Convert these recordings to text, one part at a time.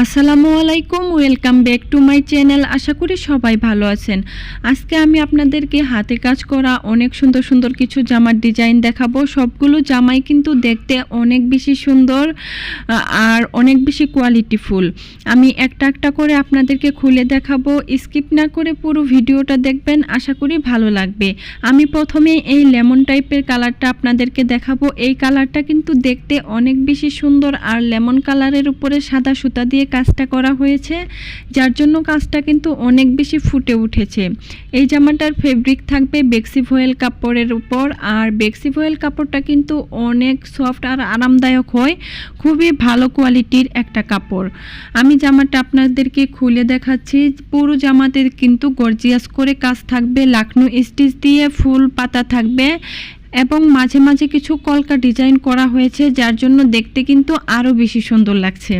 আসসালামু আলাইকুম, welcome back to my channel. আশা করি সবাই ভালো আছেন। আজকে আমি আপনাদেরকে হাতে কাজ করা অনেক সুন্দর সুন্দর কিছু জামার ডিজাইন দেখাবো। সবগুলো জামাই কিন্তু দেখতে অনেক বেশি সুন্দর আর অনেক বেশি কোয়ালিটিফুল আমি একটা একটা করে আপনাদেরকে খুলে দেখাবো। স্কিপ না করে পুরো ভিডিওটা দেখবেন, আশা করি ভালো লাগবে। আমি প্রথমে এই লেমন টাইপের কালারটা আপনাদেরকে দেখাবো। এই কালারটা কিন্তু দেখতে অনেক বেশি সুন্দর, আর লেমন কালারের উপরে সাদা সুতা দিয়ে কাজটা করা হয়েছে, যার জন্য কাজটা কিন্তু অনেক বেশি ফুটে উঠেছে। এই জামাটার ফেব্রিক থাকবে বেক্সি ভয়েল কাপড়ের উপর, আর বেক্সি ভয়েল কাপড়টা কিন্তু অনেক সফট আর আরামদায়ক হয়, খুবই ভালো কোয়ালিটির একটা কাপড়। আমি জামাটা আপনাদেরকে খুলে দেখাচ্ছি, পুরো জামাতে কিন্তু গর্জিয়াস করে কাজ থাকবে, লাকনো স্টিচ দিয়ে ফুল পাতা থাকবে, এবং মাঝে মাঝে কিছু কলকা ডিজাইন করা হয়েছে, যার জন্য দেখতে কিন্তু আরও বেশি সুন্দর লাগছে।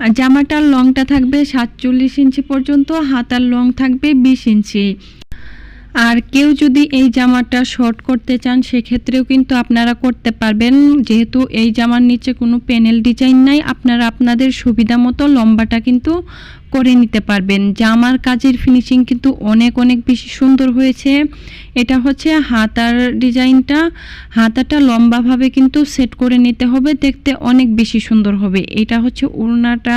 আর জামাটার লংটা থাকবে সাতচল্লিশ ইঞ্চি পর্যন্ত হাতার লং থাকবে বিশ ইঞ্চি। আর কেউ যদি এই জামাটা শর্ট করতে চান, সেক্ষেত্রেও কিন্তু আপনারা করতে পারবেন। যেহেতু এই জামার নিচে কোনো প্যানেল ডিজাইন নাই, আপনারা আপনাদের সুবিধা মতো লম্বাটা কিন্তু করে নিতে পারবেন। জামার কাজের ফিনিশিং কিন্তু অনেক অনেক বেশি সুন্দর হয়েছে। এটা হচ্ছে হাতার ডিজাইনটা। হাতাটা লম্বাভাবে কিন্তু সেট করে নিতে হবে, দেখতে অনেক বেশি সুন্দর হবে। এটা হচ্ছে উড়নাটা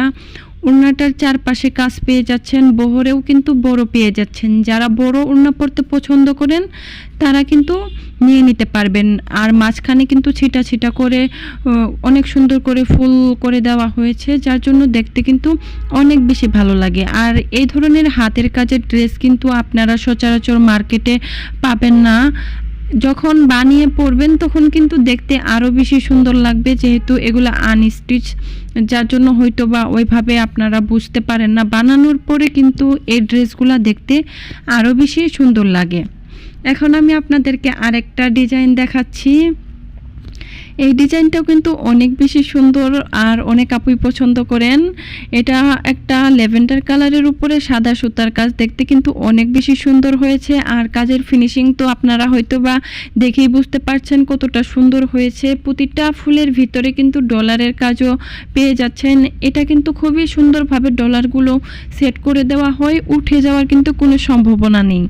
উড়নাটার চারপাশে কাজ পেয়ে যাচ্ছেন, বহরেও কিন্তু বড় পেয়ে যাচ্ছেন। যারা বড় উড়না পরতে পছন্দ করেন, তারা কিন্তু নিয়ে নিতে পারবেন। আর মাঝখানে কিন্তু ছিটা ছিটা করে অনেক সুন্দর করে ফুল করে দেওয়া হয়েছে, যার জন্য দেখতে কিন্তু অনেক বেশি ভালো লাগে। আর এই ধরনের হাতের কাজের ড্রেস কিন্তু আপনারা সচরাচর মার্কেটে পাবেন না। যখন বানিয়ে পরবেন, তখন কিন্তু দেখতে আরও বেশি সুন্দর লাগবে, যেহেতু এগুলো আনস্টিচ যার জন্য হয়তো বা ওইভাবে আপনারা বুঝতে পারেন না। বানানোর পরে কিন্তু এই ড্রেসগুলো দেখতে আরও বেশি সুন্দর লাগে। এখন আমি আপনাদেরকে আরেকটা ডিজাইন দেখাচ্ছি। এই ডিজাইনটাও কিন্তু অনেক বেশি সুন্দর আর অনেক আপুই পছন্দ করেন। এটা একটা ল্যাভেন্ডার কালারের উপরে সাদা সুতার কাজ দেখতে কিন্তু অনেক বেশি সুন্দর হয়েছে আর কাজের ফিনিশিং তো আপনারা হয়তো বা দেখেই বুঝতে পারছেন কতটা সুন্দর হয়েছে। প্রতিটা ফুলের ভিতরে কিন্তু ডলারের কাজও পেয়ে যাচ্ছেন। এটা কিন্তু খুবই সুন্দরভাবে ডলারগুলো সেট করে দেওয়া হয়, উঠে যাওয়ার কিন্তু কোনো সম্ভাবনা নেই।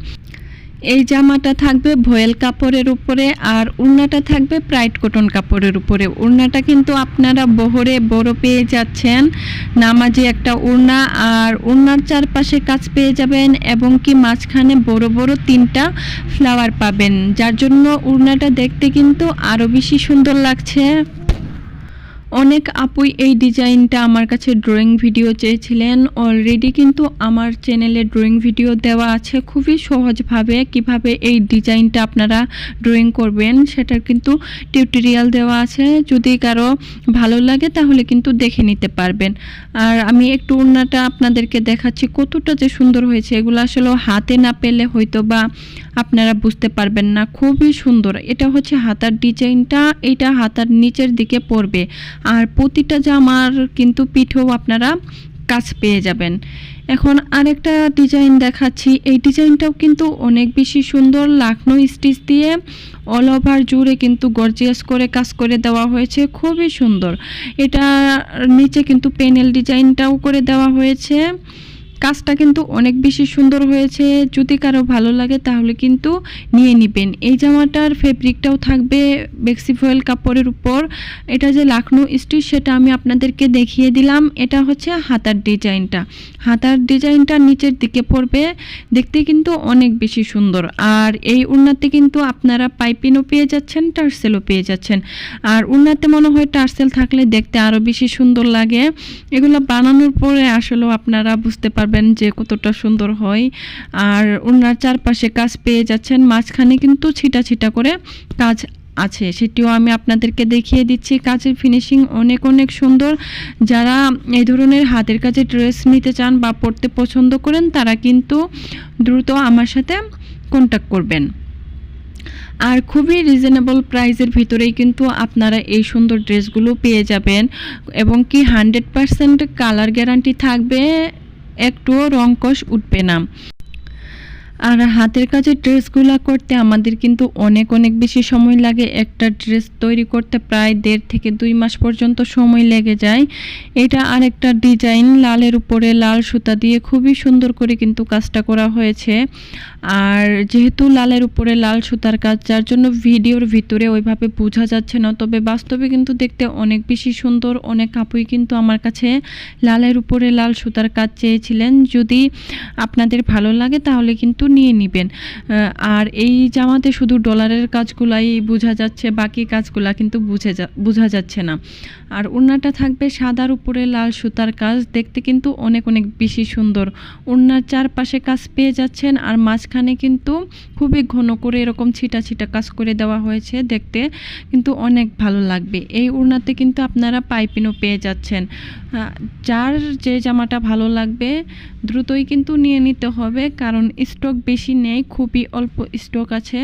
এই জামাটা থাকবে ভয়েল কাপড়ের উপরে আর উড়নাটা থাকবে প্রাইড কটন কাপড়ের উপরে। উড়নাটা কিন্তু আপনারা বহরে বড় পেয়ে যাচ্ছেন। নামাজে একটা উড়না আর উড়নার চারপাশে কাজ পেয়ে যাবেন এবং কি মাঝখানে বড় বড় তিনটা ফ্লাওয়ার পাবেন। যার জন্য উড়নাটা দেখতে কিন্তু আরও বেশি সুন্দর লাগছে। অনেক আপুই এই ডিজাইনটা আমার কাছে ড্রয়িং ভিডিও চেয়েছিলেন। অলরেডি কিন্তু আমার চ্যানেলে ড্রয়িং ভিডিও দেওয়া আছে। খুবই সহজভাবে কীভাবে এই ডিজাইনটা আপনারা ড্রয়িং করবেন, সেটার কিন্তু টিউটোরিয়াল দেওয়া আছে। যদি কারও ভালো লাগে তাহলে কিন্তু দেখে নিতে পারবেন। আর আমি একটু ওড়নাটা আপনাদেরকে দেখাচ্ছি, কতটা যে সুন্দর হয়েছে। এগুলো আসলে হাতে না পেলে হয়তো বা আপনারা বুঝতে পারবেন না। খুবই সুন্দর। এটা হচ্ছে হাতার ডিজাইনটা, এটা হাতার নিচের দিকে পড়বে। আর প্রতিটা জামার কিন্তু পিঠেও আপনারা কাজ পেয়ে যাবেন। এখন আরেকটা ডিজাইন দেখাচ্ছি। এই ডিজাইনটাও কিন্তু অনেক বেশি সুন্দর। লাখনো স্টিচ দিয়ে অল ওভার জুড়ে কিন্তু গর্জিয়াস করে কাজ করে দেওয়া হয়েছে। খুবই সুন্দর। এটা নিচে কিন্তু প্যানেল ডিজাইনটাও করে দেওয়া হয়েছে। কাজটা কিন্তু অনেক বেশি সুন্দর হয়েছে। যদি কারও ভালো লাগে তাহলে কিন্তু নিয়ে নিবেন। এই জামাটার ফেব্রিকটাও থাকবে বেক্সি ফয়েল কাপড়ের উপর। এটা যে লাখনো স্টিচ সেটা আমি আপনাদেরকে দেখিয়ে দিলাম। এটা হচ্ছে হাতার ডিজাইনটা। হাতার ডিজাইনটা নিচের দিকে পড়বে। দেখতে কিন্তু অনেক বেশি সুন্দর। আর এই উন্নাতে কিন্তু আপনারা পাইপিনও পেয়ে যাচ্ছেন, টার্সেলও পেয়ে যাচ্ছেন। আর উন্নাতে মনে হয় টার্সেল থাকলে দেখতে আরও বেশি সুন্দর লাগে। এগুলো বানানোর পরে আসলেও আপনারা বুঝতে পারবেন যে কতটা সুন্দর হয়। আর ওনার চারপাশে কাজ পেয়ে যাচ্ছেন, মাঝখানে কিন্তু ছিটা ছিটা করে কাজ আছে। সেটিও আমি আপনাদেরকে দেখিয়ে দিচ্ছি। কাজের ফিনিশিং অনেক অনেক সুন্দর। যারা এই ধরনের হাতের কাজে ড্রেস নিতে চান বা পরতে পছন্দ করেন, তারা কিন্তু দ্রুত আমার সাথে কন্ট্যাক্ট করবেন। আর খুবই রিজনেবল প্রাইসের ভিতরেই কিন্তু আপনারা এই সুন্দর ড্রেসগুলো পেয়ে যাবেন। এবং কি হান্ড্রেড পারসেন্ট কালার গ্যারান্টি থাকবে একটুও রঙ্কস উঠবে না। আর হাতের কাজের ড্রেসগুলো করতে আমাদের কিন্তু অনেক অনেক বেশি সময় লাগে। একটা ড্রেস তৈরি করতে প্রায় দেড় থেকে দুই মাস পর্যন্ত সময় লেগে যায়। এটা আরেকটা ডিজাইন, লালের উপরে লাল সুতা দিয়ে খুবই সুন্দর করে কিন্তু কাজটা করা হয়েছে। আর যেহেতু লালের উপরে লাল সুতার কাজ, যার জন্য ভিডিওর ভিতরে ওইভাবে বোঝা যাচ্ছে না, তবে বাস্তবে কিন্তু দেখতে অনেক বেশি সুন্দর, অনেক আপুই কিন্তু আমার কাছে লালের উপরে লাল সুতার কাজ চেয়েছিলেন। যদি আপনাদের ভালো লাগে তাহলে কিন্তু নিয়ে নেবেন। আর এই জামাতে শুধু ডলারের কাজগুলাই বোঝা যাচ্ছে, বাকি কাজগুলা কিন্তু বুঝে যা, বোঝা যাচ্ছে না। আর ওড়নাটা থাকবে সাদার উপরে লাল সুতার কাজ, দেখতে কিন্তু অনেক অনেক বেশি সুন্দর। ওড়নার চারপাশে কাজ পেয়ে যাচ্ছেন, আর মাঝখানে কিন্তু খুবই ঘন করে এরকম ছিটা ছিটা কাজ করে দেওয়া হয়েছে দেখতে, কিন্তু অনেক ভালো লাগবে। এই ওড়নাতে কিন্তু আপনারা পাইপিনও পেয়ে যাচ্ছেন। যার যে জামাটা ভালো লাগবে, দ্রুতই কিন্তু নিয়ে নিতে হবে, কারণ স্টক বেশি নেই খুবই অল্প স্টক আছে।